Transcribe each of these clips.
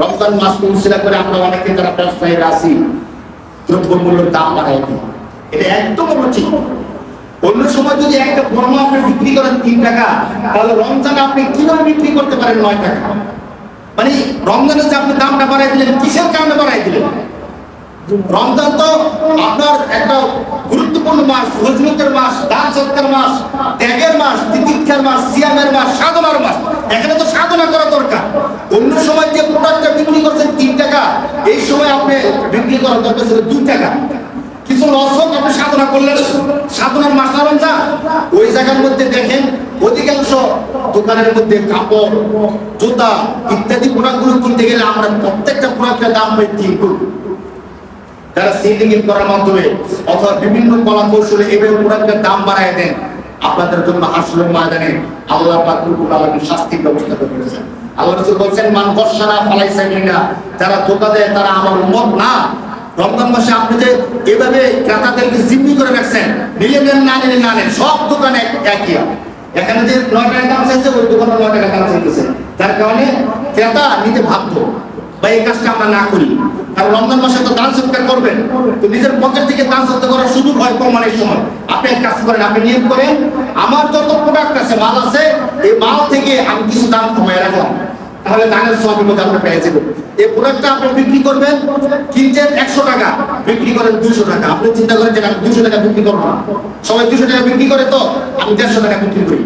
রমজান মাস উসিলা করে আমরা অনেকে যারা ব্যবসায়ীরা আছি, দ্রব্যমূল্যের দাম বাড়াই দিই। এটা একদম ঠিক অন্য সময় যদি একটা পণ্য আপনি বিক্রি করেন তিন টাকা, তাহলে রমজানে আপনি কীভাবে বিক্রি করতে পারেন নয় টাকা? মানে রমজানে যে আপনি দামটা বাড়াই দিলেন, কিসের কারণে বাড়াই দিলেন? রমজান তো আপনার একটা গুরুত্বপূর্ণ মাস ফজলতের মাস, দান সত্তার মাস, ত্যাগের মাস, তিতিক্ষার মাস, সিয়ামের মাস, সাধনার মাস। এখানে তো সাধনা করা দরকার অন্য সময় যে প্রোডাক্টটা বিক্রি করছেন তিন টাকা এই সময় আপনি বিক্রি করার দরকার ছিল টাকা। কিছু লস হোক, আপনি সাধনা করলেন। সাধনার ওই জায়গার মধ্যে দেখেন, অধিকাংশ দোকানের মধ্যে কাপড়, জুতা ইত্যাদি প্রোডাক্টগুলো গেলে আমরা প্রত্যেকটা প্রোডাক্টের দাম তিন যারা সিডিং করার মাধ্যমে অথবা বিভিন্ন কলা কৌশলে এভাবে প্রোডাক্টের দাম বাড়ায় দেন, আপনাদের জন্য আসলের ময়দানে আল্লাহ পাক রব্বুল শাস্তির ব্যবস্থা করে দিয়েছেন। আল্লাহ বলছেন, মান গশানা ফালাইসা মিনা যারা ধোকা দেয়, তারা আমার উন্মত না। রমজান মাসে আপনি যে এভাবে ক্রেতাদেরকে জিম্মি করে রাখছেন নিলে নেন না নিলে না নেন, সব দোকানে এক- একই। এখানে যে নয় টাকা দাম চাইছে ওই দোকানে নয় টাকা দাম চাইতেছে তার কারণে ক্রেতা নিতে ভাবতো বা এই কাজটা আমরা না করি। কারণ রমজান মাসে তো দান সৎকার করবেন। তো নিজের পকেট থেকে দান সৎকার করার সুযোগ হয় কমানোর সময়। আপনি এক কাজ করেন, আপনি নিয়োগ করেন। আমার যত প্রোডাক্ট আছে, মাল আছে, এই মাল থেকে আমি কিছু দাম কমায় রাখলাম। তাহলে দানের মধ্যে আপনি পেয়ে যাবেন এই প্রোডাক্টটা আপনি বিক্রি করবেন, কিনছেন একশো টাকা, বিক্রি করেন দুইশো টাকা। আপনি চিন্তা করেন যে আমি দুশো টাকা বিক্রি করব সবাই দুশো টাকা বিক্রি করে তো, আমি দেড়শো টাকা বিক্রি করি।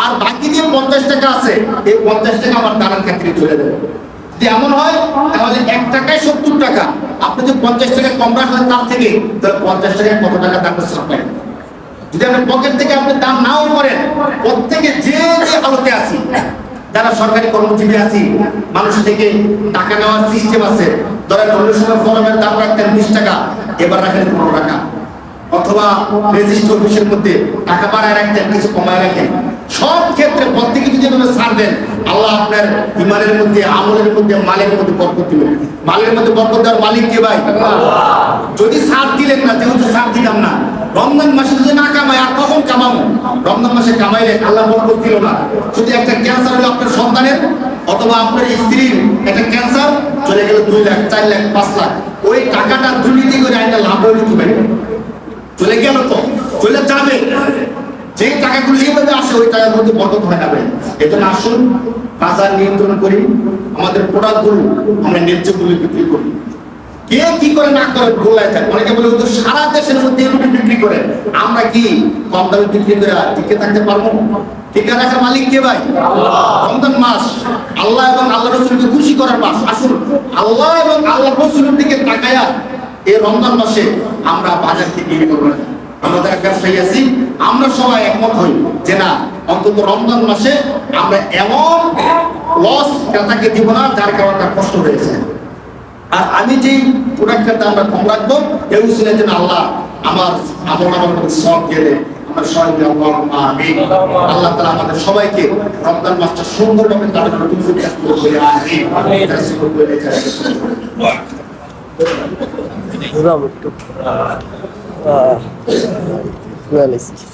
আর বাকি যে পঞ্চাশ টাকা আছে, এই পঞ্চাশ টাকা আমার দানার ক্ষেত্রে চলে যাবে। যদি এমন হয়, তাহলে এক টাকায় সত্তর টাকা। আপনি যদি পঞ্চাশ টাকা কম রাখলেন তার থেকে, তাহলে পঞ্চাশ টাকায় কত টাকা দাম পাবেন যদি আপনি পকেট থেকে আপনি দাম নাও করেন, প্রত্যেকে যে যে আলোতে আছি, যারা সরকারি কর্মজীবী আছি, মানুষ থেকে টাকা নেওয়ার সিস্টেম আছে, ধরেন অন্য ফরমের দাম রাখতেন বিশ টাকা, এবার রাখেন পনেরো টাকা। অথবা রেজিস্ট্রি অফিসের মধ্যে টাকা বাড়ায় রাখতেন, কিছু কমায় রাখেন। সব ক্ষেত্রে প্রত্যেকে যদি এভাবে ছাড় দেন, আল্লাহ আপনার ইমানের মধ্যে, আমলের মধ্যে, মালের মধ্যে বরকত দিবেন। মালের মধ্যে বরকত দেওয়ার মালিক কে ভাই? যদি ছাড় দিলেন না, যেহেতু ছাড় দিলাম না, রমজান মাসে যদি না কামাই আর কখন কামাবো? রমজান মাসে কামাইলে আল্লাহ বরকত দিল না। যদি একটা ক্যান্সার হলো আপনার সন্তানের, অথবা আপনার স্ত্রীর একটা ক্যান্সার চলে গেল দুই লাখ, চার লাখ, পাঁচ লাখ। ওই টাকাটা দুর্নীতি করে আইনা লাভ হইলে চলে গেল তো? চলে যাবে। যে টাকাগুলো এইভাবে আসে ওই টাকার মধ্যে বরকত হয় না এজন্য আসুন বাজার নিয়ন্ত্রণ করি আমাদের প্রোডাক্টগুলো আমরা ন্যায্য মূল্যে বিক্রি করি। কে কি করে না করে গোলায় থাকে অনেকে বলে হুজুর সারা দেশের মধ্যে এরকম বিক্রি করে আমরা কি কম দামে বিক্রি করে টিকে থাকতে পারব? টিকে রাখার মালিক কে ভাই? রমজান মাস। আল্লাহ এবং আল্লাহ রসুলকে খুশি করার মাস। আসুন আল্লাহ এবং আল্লাহ রসুলের দিকে তাকায়া এই রমজান মাসে আমরা বাজার থেকে করব না আমাদের ব্যবসায়ী আছি আমরা সবাই একমত হই যে না অন্তত রমজান মাসে আমরা এমন লস ক্রেতাকে দিব না যার কারণে তার কষ্ট হয়েছে। আর আমি যেই প্রোডাক্টের দামটা কম রাখব এই উচিলে যেন আল্লাহ আমার আমল আমার সব গেলে আমরা সবাই আল্লাহ আমিন। আল্লাহ তাআলা আমাদের সবাইকে রমজান মাসটা সুন্দরভাবে তাদের নতুন করে আমিন রাসূল বলে বুঝলাম একটু আহ,